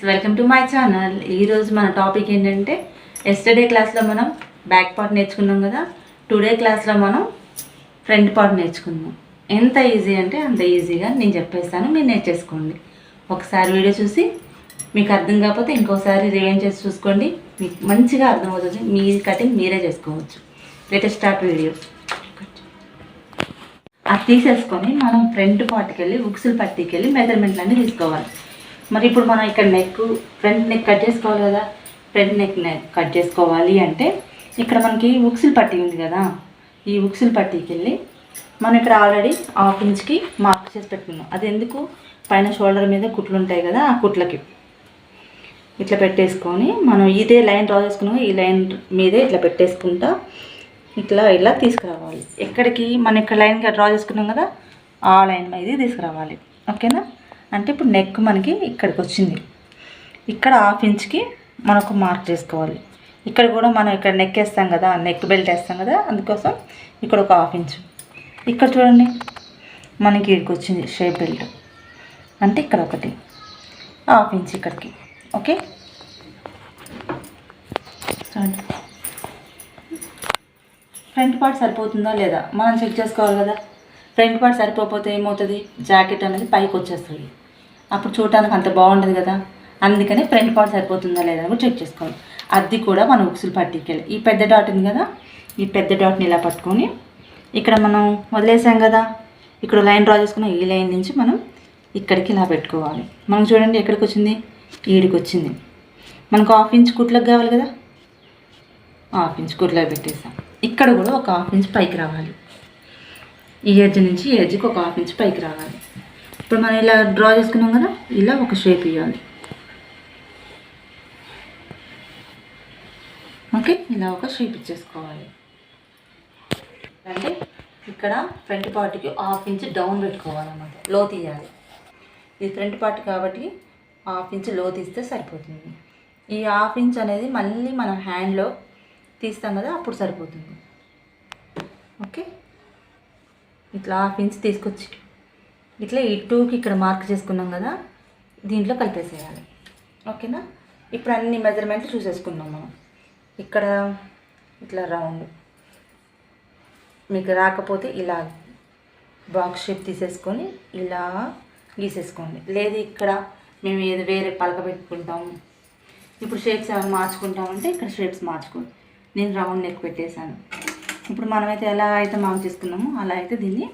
Welcome to my channel ఈరోజు మన topic ఏంటంటే ఎస్టర్డే క్లాస్లో మనం బ్యాక్ పార్ట్ నేర్చుకున్నాం కదా. టుడే క్లాస్లో మనం ఫ్రంట్ పార్ట్ నేర్చుకున్నాం. ఎంత ఈజీ అంటే అంత ఈజీగా నేను చెప్పేస్తాను. మీరు నేర్చేసుకోండి. ఒకసారి వీడియో చూసి మీకు అర్థం కాకపోతే ఇంకోసారి రివైన్ చేసి చూసుకోండి. మీకు మంచిగా అర్థమవుతుంది. మీ కటింగ్ మీరే చేసుకోవచ్చు. లేటెస్ట్ స్టార్ట్ వీడియో అది తీసేసుకొని మనం ఫ్రంట్ పార్ట్కి వెళ్ళి ఉక్సులు పట్టీకి వెళ్ళి అన్నీ తీసుకోవాలి. మరి ఇప్పుడు మనం ఇక్కడ నెక్ ఫ్రంట్ నెక్ కట్ చేసుకోవాలి కదా? ఫ్రంట్ నెక్ నెక్ కట్ చేసుకోవాలి అంటే ఇక్కడ మనకి ఉక్సిల్ పట్టీ ఉంది కదా? ఈ ఉక్సిల్ పట్టీకి వెళ్ళి మనం ఇక్కడ ఆల్రెడీ హాఫ్ ఇంచ్కి మార్క్ చేసి పెట్టుకున్నాం. అది ఎందుకు? పైన షోల్డర్ మీద కుట్లు ఉంటాయి కదా ఆ కుట్లకి. ఇట్లా పెట్టేసుకొని మనం ఇదే లైన్ డ్రా చేసుకున్నాం ఈ లైన్ మీదే ఇట్లా పెట్టేసుకుంటా ఇట్లా ఇలా తీసుకురావాలి. ఎక్కడికి? మనం ఇక్కడ లైన్గా డ్రా చేసుకున్నాం కదా ఆ లైన్ మీద తీసుకురావాలి. ఓకేనా? అంటే ఇప్పుడు నెక్ మనకి ఇక్కడికి వచ్చింది ఇక్కడ హాఫ్ ఇంచ్కి మనకు మార్క్ చేసుకోవాలి. ఇక్కడ కూడా మనం ఇక్కడ నెక్ వేస్తాం కదా నెక్ బెల్ట్ వేస్తాం కదా అందుకోసం ఇక్కడ ఒక హాఫ్ ఇంచ్ ఇక్కడ చూడండి మనకి ఇక్కడికి వచ్చింది షేప్ బెల్ట్ అంటే ఇక్కడ ఒకటి. హాఫ్ ఇంచ్ ఇక్కడికి. ఓకే ఫ్రంట్ పార్ట్ సరిపోతుందా లేదా? మనం చెక్ చేసుకోవాలి కదా. ఫ్రంట్ పార్ట్ సరిపోతే ఏమవుతుంది? జాకెట్ అనేది పైకి వచ్చేస్తుంది అప్పుడు చూడటానికి అంత బాగుండదు కదా. అందుకని ఫ్రంట్ పార్ట్ సరిపోతుందా లేదా అని కూడా చెక్ చేసుకోవాలి. అది కూడా మనం ఉక్సులు పట్టుకెళ్ళి. ఈ పెద్ద డాట్ ఉంది కదా ఈ పెద్ద డాట్ని ఇలా పట్టుకొని ఇక్కడ మనం వదిలేసాం కదా. ఇక్కడ లైన్ డ్రా చేసుకున్న ఈ లైన్ నుంచి మనం ఇక్కడికి ఇలా పెట్టుకోవాలి. మనం చూడండి ఎక్కడికి వచ్చింది ఈడికి వచ్చింది మనకు హాఫ్ ఇంచ్ కుట్లకు కావాలి కదా. హాఫ్ ఇంచ్ కుట్లకు పెట్టేసాం. ఇక్కడ కూడా ఒక హాఫ్ ఇంచ్ పైకి రావాలి. ఈ ఎడ్జ్ నుంచి ఈ ఎడ్జ్కి ఒక హాఫ్ ఇంచ్ పైకి రావాలి. ఇప్పుడు మనం ఇలా డ్రా చేసుకున్నాం కదా ఇలా ఒక షేప్ ఇవ్వాలి ఓకే ఇలా ఒక షేప్ ఇచ్చేసుకోవాలి. అంటే ఇక్కడ ఫ్రంట్ పార్ట్కి హాఫ్ ఇంచ్ డౌన్ పెట్టుకోవాలన్నమాట. లో తీయాలి ఇది ఫ్రంట్ పార్ట్ కాబట్టి హాఫ్ ఇంచ్లో తీస్తే సరిపోతుంది. ఈ హాఫ్ ఇంచ్ అనేది మళ్ళీ మనం హ్యాండ్లో తీస్తాం కదా అప్పుడు సరిపోతుంది. ఓకే ఇట్లా హాఫ్ ఇంచ్ తీసుకొచ్చి ఇట్లా ఈ టూకి ఇక్కడ మార్క్ చేసుకున్నాం కదా దీంట్లో కలిపేసేయాలి. ఓకేనా? ఇప్పుడు అన్ని మెజర్మెంట్లు చూసేసుకున్నాం మనం. ఇక్కడ ఇట్లా రౌండ్ మీకు రాకపోతే ఇలా బాక్స్ షేప్ తీసేసుకొని ఇలా గీసేసుకోండి. లేదు ఇక్కడ మేము ఏదో వేరే పలక పెట్టుకుంటాము ఇప్పుడు షేప్స్ ఏమైనా మార్చుకుంటామంటే ఇక్కడ షేప్స్ మార్చుకోండి. నేను రౌండ్ నెక్ పెట్టేశాను. ఇప్పుడు మనమైతే ఎలా అయితే మాకు చేసుకున్నామో అలా అయితే దీన్ని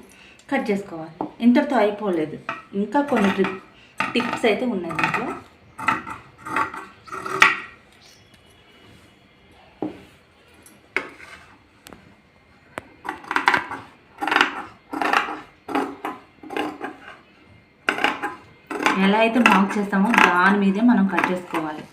కట్ చేసుకోవాలి. ఇంతటితో అయిపోలేదు. ఇంకా కొన్ని ట్రిప్ టిప్స్ అయితే ఉన్నాయి దీంట్లో. ఎలా అయితే మార్క్ చేస్తామో దాని మీదే మనం కట్ చేసుకోవాలి.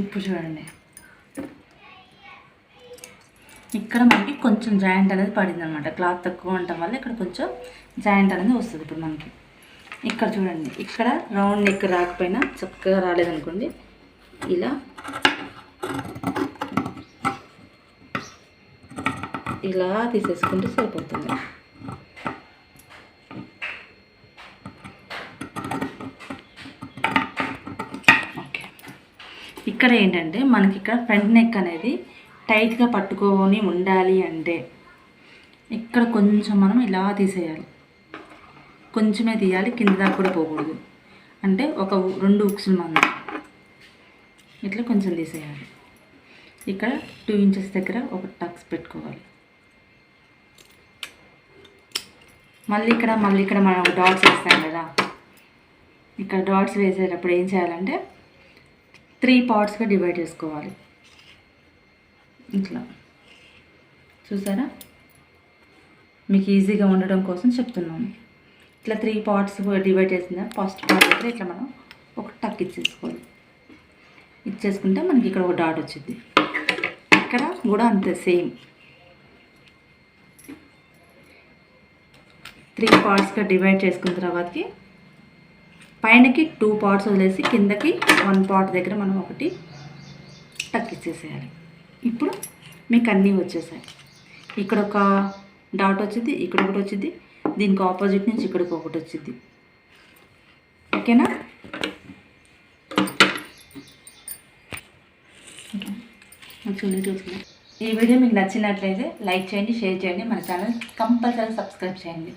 ఇప్పుడు చూడండి. ఇక్కడ మనకి కొంచెం జాయింట్ అనేది పడింది అనమాట క్లాత్ తక్కువ ఉండటం వల్ల ఇక్కడ కొంచెం జాయింట్ అనేది వస్తుంది ఇప్పుడు మనకి. ఇక్కడ చూడండి ఇక్కడ రౌండ్ నెక్ రాకపోయినా చక్కగా రాలేదనుకోండి ఇలా ఇలా తీసేసుకుంటే సరిపోతుంది ఓకే ఇక్కడ ఏంటంటే మనకి ఇక్కడ ఫ్రంట్ నెక్ అనేది టైట్గా పట్టుకొని ఉండాలి అంటే ఇక్కడ కొంచెం మనం ఇలా తీసేయాలి. కొంచెమే తీయాలి కింద దాకా కూడా పోకూడదు. అంటే ఒక రెండు ఉక్సులు మంది ఇట్లా కొంచెం తీసేయాలి. ఇక్కడ టూ ఇంచెస్ దగ్గర ఒక టక్స్ పెట్టుకోవాలి. మళ్ళీ ఇక్కడ మళ్ళీ ఇక్కడ మనం డాట్స్ వేస్తాం కదా. ఇక్కడ డాట్స్ వేసేటప్పుడు ఏం చేయాలంటే త్రీ పార్ట్స్గా డివైడ్ చేసుకోవాలి. ఇట్లా. చూసారా? మీకు ఈజీగా ఉండడం కోసం చెప్తున్నాను. ఇట్లా త్రీ పార్ట్స్ డివైడ్ చేసిన ఫస్ట్ పార్ట్ అయితే ఇట్లా మనం ఒక టక్ ఇచ్చేసుకోవాలి. ఇచ్చేసుకుంటే మనకి ఇక్కడ ఒక డాట్ వచ్చింది ఇక్కడ కూడా అంతే సేమ్. త్రీ పార్ట్స్గా డివైడ్ చేసుకున్న తర్వాతకి పైనకి టూ పార్ట్స్ వదిలేసి కిందకి వన్ పార్ట్ దగ్గర మనం ఒకటి టక్ ఇచ్చేసేయాలి. ఇప్పుడు మీకు అన్నీ వచ్చేసాయి. ఇక్కడ ఒక డాట్ వచ్చింది ఇక్కడ ఒకటి వచ్చింది దీనికి ఆపోజిట్ నుంచి ఇక్కడికి ఒకటి వచ్చింది. ఓకేనా యాక్చువల్లీ ఈ వీడియో మీకు నచ్చినట్లయితే లైక్ చేయండి షేర్ చేయండి మన ఛానల్ కంపల్సరీ సబ్స్క్రైబ్ చేయండి.